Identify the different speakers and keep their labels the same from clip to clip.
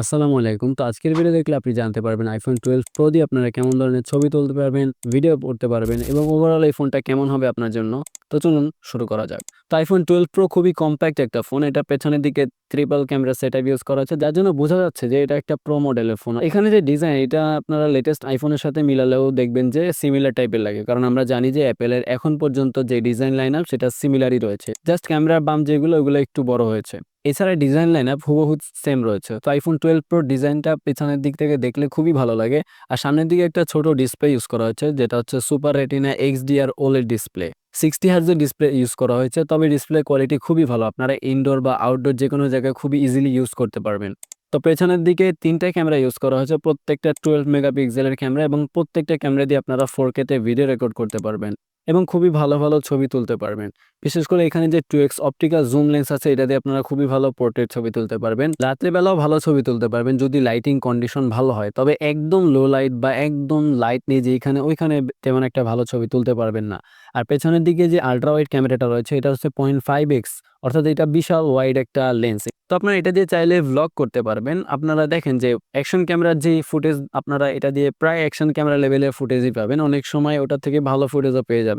Speaker 1: আসসালামু আলাইকুম। তো আজকের ভিডিও দেখলে আপনি জানতে পারবেন iPhone 12 Pro দিয়ে আপনারা কেমন ধরনের ছবি তুলতে পারবেন, ভিডিও করতে পারবেন এবং ওভারঅল এই ফোনটা কেমন হবে আপনার জন্য। তো চলুন শুরু করা যাক। তো iPhone 12 Pro খুবই কম্প্যাক্ট একটা ফোন। এটা পেছনের দিকে ট্রিপল ক্যামেরা সেটআপ ইউজ করা হয়েছে যার জন্য বোঝা যাচ্ছে যে এটা একটা প্রো মডেলের ফোন। এখানে যে ডিজাইন এটা আপনারা লেটেস্ট আইফোনের সাথে মিলালেও দেখবেন যে সিমিলার টাইপের লাগে। কারণ আমরা জানি যে অ্যাপেলের এখন পর্যন্ত যে ডিজাইন লাইনআপ সেটা সিমিলারই রয়েছে। জাস্ট ক্যামেরার বাম যেগুলো ওগুলো একটু বড় হয়েছে। এছাড়া ডিজাইন লাইন আপ হুবহু সেম রয়েছে। তো iPhone 12 Pro ডিজাইনটা পেছনের দিক থেকে দেখলে খুবই ভালো লাগে। আর সামনের দিকে একটা ছোট ডিসপ্লে ইউজ করা হয়েছে, যেটা হচ্ছে super retina XDR OLED display. 60 হার্টজের ডিসপ্লে ইউজ করা হয়েছে, তবে ডিসপ্লে কোয়ালিটি খুবই ভালো। আপনারা ইনডোর বা আউটডোর যেকোনো জায়গায় খুবই ইজিলি ইউজ করতে পারবেন। তো পেছনের দিকে ৩ টা ক্যামেরা ইউজ করা হয়েছে। প্রত্যেকটা 12 মেগাপিক্সেলের ক্যামেরা এবং প্রত্যেকটা ক্যামেরা দিয়ে আপনারা ফোর কেতে ভিডিও রেকর্ড করতে পারবেন এবং খুবই ভালো, ভালো ছবি তুলতে পারবেন। বিশেষ করে এখানে যে two X optical zoom lens আছে এটা দিয়ে আপনারা খুবই ভালো পোর্ট্রেট ছবি তুলতে পারবেন। রাত্রে বেলাও ভালো ছবি তুলতে পারবেন যদি লাইটিং কন্ডিশন ভালো হয়। তবে একদম লো লাইট বা একদম লাইট নিয়ে নেই যেইখানে ওইখানে তেমন একটা ভালো ছবি তুলতে পারবেন না। আর পেছনের দিকে যে আল্ট্রা ওয়াইড ক্যামেরাটা রয়েছে এটা হচ্ছে 0.5x অর্থাৎ এটা বিশাল ওয়াইড একটা লেন্স। তো আপনারা এটা দিয়ে চাইলে ভ্লগ করতে পারবেন। আপনারা দেখেন যে অ্যাকশন ক্যামেরার যেই ফুটেজ আপনারা এটা দিয়ে প্রায় অ্যাকশন ক্যামেরা লেভেলের ফুটেজই পাবেন। অনেক সময় ওটার থেকে ভালো ফুটেজও পেয়ে যাবেন।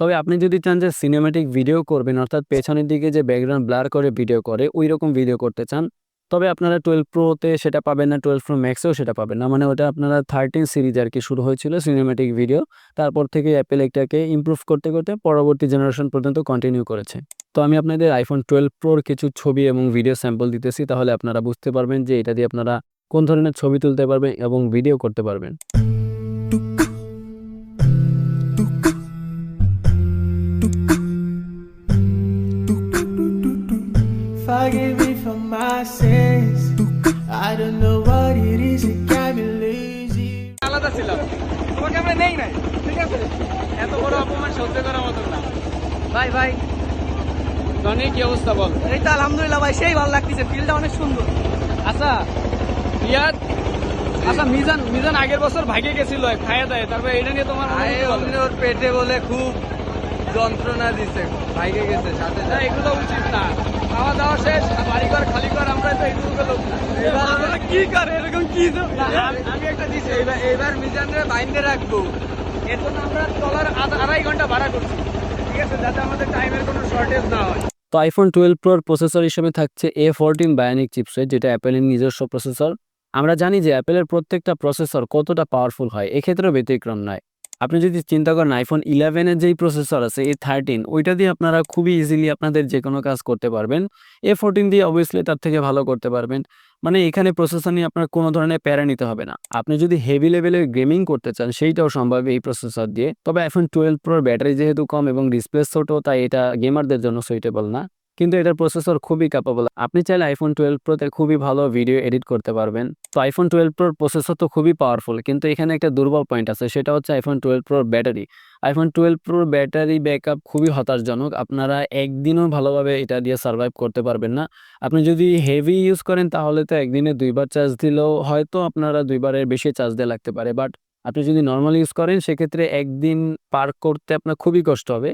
Speaker 1: তবে আপনি যদি চান যে সিনেমাটিক ভিডিও করবেন অর্থাৎ পেছনের দিকে যে ব্যাকগ্রাউন্ড ব্লার করে ভিডিও করে ঐরকম ভিডিও করতে চান তবে আপনারা টুয়েলভ প্রোতে সেটা পাবেন না টুয়েলভ প্রো ম্যাক্সেও সেটা পাবেন না। মানে ওটা আপনারা 13 সিরিজ আর কি শুরু হয়েছিল সিনেমাটিক ভিডিও। তারপর থেকে অ্যাপেল এটাকে ইমপ্রুভ করতে, করতে পরবর্তী জেনারেশন পর্যন্ত কন্টিনিউ করেছে। তো আমি আপনাদের iPhone 12 Pro র কিছু ছবি এবং ভিডিও স্যাম্পল দিতেছি তাহলে আপনারা বুঝতে পারবেন যে এটা দিয়ে আপনারা কোন ধরনের ছবি তুলতে পারবেন এবং ভিডিও করতে পারবেন।
Speaker 2: My sins. I don't know what it is that got me lazy.
Speaker 3: আলাদা ছিলাম। তোমাকে আমরা নেই নাই ঠিক আছে? এত বড় অপমান সহ্য করার মতন না। ভাই ভাই। জনি কি অবস্থা বল?
Speaker 4: এই তো আলহামদুলিল্লাহ ভাই সেই ভালো লাগতেছে ফিল্ডটা অনেক সুন্দর।
Speaker 3: আচ্ছা রিয়াদ? আচ্ছা মিজান মিজান আগের বছর ভাগে গেছিল খাইয়া দেয় তারপরে এটা নিয়ে তোমার
Speaker 4: পেটে বলে খুব যন্ত্রণা দিছে ভাইকে গেছে সাথে
Speaker 3: না এগুলো উচিত না খাওয়া দাওয়া শেষ বাড়ি ঘর খালি ঘর আমরা তো এইটুকু লোক না
Speaker 4: কি করে এরকম কি
Speaker 3: আমি- আমি একটা দিছি
Speaker 4: এবার এবার মিজানরে বাইন্দে রাখব
Speaker 3: এর জন্য আমরা টলার আড়াই ঘণ্টা ভাড়া করছি ঠিক আছে যাতে আমাদের টাইমের কোনো শর্টেজ না হয়
Speaker 1: তো iPhone 12 Pro র প্রসেসর হিসেবে থাকছে A14 বায়োনিক চিপসেট যেটা অ্যাপেলের নিজস্ব প্রসেসর। আমরা জানি যে অ্যাপেলের প্রত্যেকটা প্রসেসর কতটা পাওয়ারফুল হয়। এক্ষেত্রেও ব্যতিক্রম নয়। আপনি যদি চিন্তা করেন আইফোন ইলেভেনের যেই প্রসেসর আছে A13 ওইটা দিয়ে আপনারা খুবই ইজিলি আপনাদের যেকোনো কাজ করতে পারবেন। A14 দিয়ে অবভিয়াসলি তার থেকে ভালো করতে পারবেন। মানে এখানে প্রসেসর নিয়ে আপনার কোনো ধরনের প্যারা নিতে হবে না। আপনি যদি হেভি লেভেলের গেমিং করতে চান, সেইটাও সম্ভব এই প্রসেসর দিয়ে। তবে iPhone 12 Pro র ব্যাটারি যেহেতু কম এবং ডিসপ্লে ছোটো তাই এটা গেমারদের জন্য সুইটেবল না। কিন্তু এটার প্রসেসর খুবই ক্যাপাবল। আপনি চাইলে iPhone 12 Pro তে খুবই ভালো ভিডিও এডিট করতে পারবেন। তো iPhone 12 Pro র প্রসেসর তো খুবই পাওয়ারফুল কিন্তু এখানে একটা দুর্বল পয়েন্ট আছে, সেটা হচ্ছে iPhone 12 Pro র ব্যাটারি। iPhone 12 Pro র ব্যাটারি ব্যাকআপ খুবই হতাশজনক। আপনারা একদিনও ভালোভাবে এটা দিয়ে সার্ভাইভ করতে পারবেন না। আপনি যদি হেভি ইউজ করেন, তাহলে তো একদিনে দুইবার চার্জ দিলেও হয়তো আপনারা দুইবারের বেশি চার্জ দিয়ে লাগতে পারে। বাট আপনি যদি নর্মাল ইউজ করেন, সেক্ষেত্রে একদিন পার করতে আপনার খুবই কষ্ট হবে।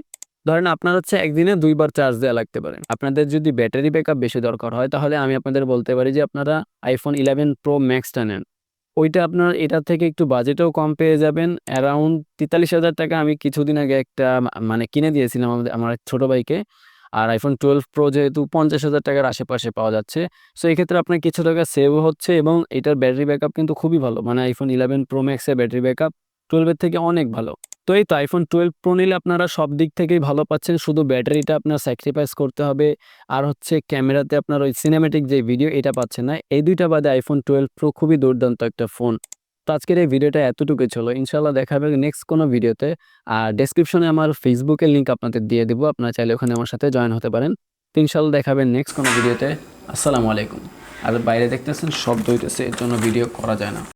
Speaker 1: ধরেন আপনার হচ্ছে একদিনে দুইবার চার্জ দেয়া লাগতে পারে। আপনাদের যদি ব্যাটারি ব্যাকআপ বেশি দরকার হয় তাহলে আমি আপনাদের বলতে পারি যে আপনারা আইফোন ইলেভেন প্রো ম্যাক্সটা নেন। ওইটা আপনার এটার থেকে একটু বাজেটেও কম পেয়ে যাবেন। অ্যারাউন্ড ৪৩,০০০ টাকা আমি কিছুদিন আগে একটা মানে কিনে দিয়েছিলাম আমাদের আমার ছোট ভাইকে। আর আইফোন টুয়েলভ প্রো যেহেতু ৫০,০০০ টাকার আশেপাশে পাওয়া যাচ্ছে। সো এক্ষেত্রে আপনার কিছু টাকা সেভও হচ্ছে এবং এটার ব্যাটারি ব্যাকআপ কিন্তু খুবই ভালো। মানে 11 Pro Max এর ব্যাটারি ব্যাকআপ 12 এর থেকে অনেক ভালো। তো এই তো iPhone 12 Pro নিলে আপনারা সব দিক থেকেই ভালো পাচ্ছেন। শুধু ব্যাটারিটা আপনার স্যাক্রিফাইস করতে হবে। আর হচ্ছে ক্যামেরাতে আপনার ওই সিনেমাটিক যে ভিডিও এটা পাচ্ছেন না। এই দুইটা বাদে আইফোন টুয়েলভ প্রো খুবই দুর্দান্ত একটা ফোন। তো আজকের এই ভিডিওটা এতটুকুই ছিল। ইনশাল্লাহ দেখা হবে নেক্সট কোনো ভিডিওতে। আর ডেসক্রিপশনে আমার Facebook লিঙ্ক আপনাদের দিয়ে দিব। আপনারা চাইলে ওখানে আমার সাথে জয়েন হতে পারেন। তো ইনশাআল্লাহ দেখা নেক্সট কোনো ভিডিওতে। আসসালামু আলাইকুম। আর বাইরে দেখতেছেন, সব হইতেছে এর জন্য ভিডিও করা যায় না।